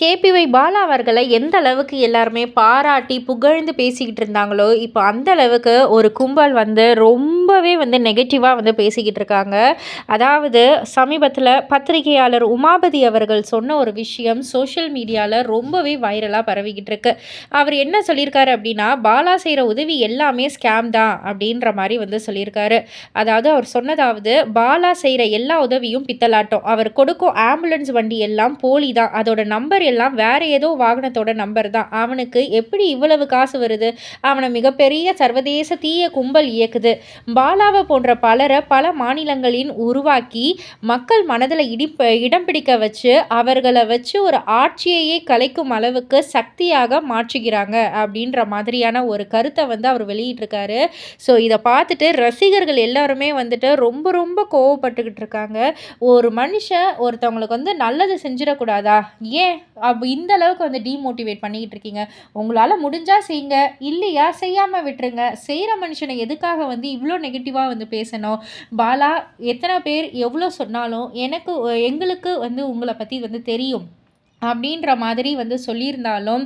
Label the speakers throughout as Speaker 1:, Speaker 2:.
Speaker 1: KPY Bala அவர்களை எந்த அளவுக்கு எல்லாருமே பாராட்டி புகழ்ந்து பேசிக்கிட்டு இருந்தாங்களோ இப்போ அந்த அளவுக்கு ஒரு கும்பல் வந்து ரொம்ப ரொம்பவே வந்து நெகட்டிவாக வந்து பேசிக்கிட்டு இருக்காங்க அதாவது சமீபத்தில் பத்திரிகையாளர் உமாபதி அவர்கள் சொன்ன ஒரு விஷயம் சோஷியல் மீடியாவில் ரொம்பவே வைரலாக பரவிக்கிட்டு இருக்கு அவர் என்ன சொல்லியிருக்காரு அப்படின்னா பாலா செய்கிற உதவி எல்லாமே ஸ்கேம் தான் அப்படின்ற மாதிரி வந்து சொல்லியிருக்காரு. அதாவது அவர் சொன்னதாவது பாலா செய்கிற எல்லா உதவியும் பித்தலாட்டம். அவர் கொடுக்கும் ஆம்புலன்ஸ் வண்டி எல்லாம் போலி தான். அதோட நம்பர் எல்லாம் வேற ஏதோ வாகனத்தோட நம்பர் தான். அவனுக்கு எப்படி இவ்வளவு காசு வருது? அவனை மிகப்பெரிய சர்வதேச தீய கும்பல் இயக்குது. பாலாவை போன்ற பலரை பல மாநிலங்களின் உருவாக்கி மக்கள் மனதில் இடிப்ப இடம் பிடிக்க வச்சு அவர்களை வச்சு ஒரு ஆட்சியையே கலைக்கும் அளவுக்கு சக்தியாக மாற்றுகிறாங்க அப்படின்ற மாதிரியான ஒரு கருத்தை வந்து அவர் வெளியிட்டிருக்காரு. ஸோ இதை பார்த்துட்டு ரசிகர்கள் எல்லாருமே வந்துட்டு ரொம்ப ரொம்ப கோவப்பட்டுக்கிட்டு இருக்காங்க. ஒரு மனுஷன் ஒருத்தவங்களுக்கு வந்து நல்லது செஞ்சிடக்கூடாதா? ஏன்? அப்போ இந்த அளவுக்கு வந்து டீமோட்டிவேட் பண்ணிக்கிட்டு இருக்கீங்க. உங்களால் முடிஞ்சால் செய்யுங்க. இல்லையா? செய்யாமல் விட்டுருங்க. செய்கிற மனுஷனை எதுக்காக வந்து இவ்வளோ நெகட்டிவாக வந்து பேசணும். பாலா எத்தனை பேர் எவ்வளோ சொன்னாலும் எனக்கு எங்களுக்கு வந்து உங்களை பற்றி வந்து தெரியும். அப்படின்ற மாதிரி வந்து சொல்லியிருந்தாலும்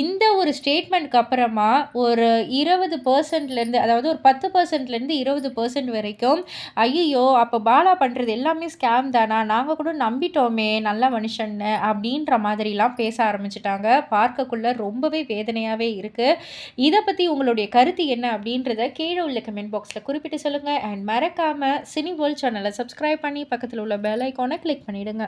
Speaker 1: இந்த ஒரு ஸ்டேட்மெண்ட்க்கு அப்புறமா ஒரு இருபது பர்சன்ட்லேருந்து அதாவது ஒரு பத்து பர்சன்ட்லேருந்து இருபது பர்சன்ட் வரைக்கும் ஐயோ அப்போ பாலா பண்ணுறது எல்லாமே ஸ்கேம் தானா? நாங்கள் கூட நம்பிட்டோமே நல்ல மனுஷன்னு அப்படின்ற மாதிரிலாம் பேச ஆரம்பிச்சிட்டாங்க. பார்க்கக்குள்ள ரொம்பவே வேதனையாகவே இருக்குது இதை பற்றி உங்களுடைய கருத்து என்ன அப்படின்றத கீழே உள்ள கமெண்ட் பாக்ஸில் குறிப்பிட்டு சொல்லுங்கள் அண்ட் மறக்காமல் சினி வேர்ல்ட் சேனலை சப்ஸ்கிரைப் பண்ணி பக்கத்தில் உள்ள பெல் ஐக்கானை கிளிக் பண்ணிவிடுங்க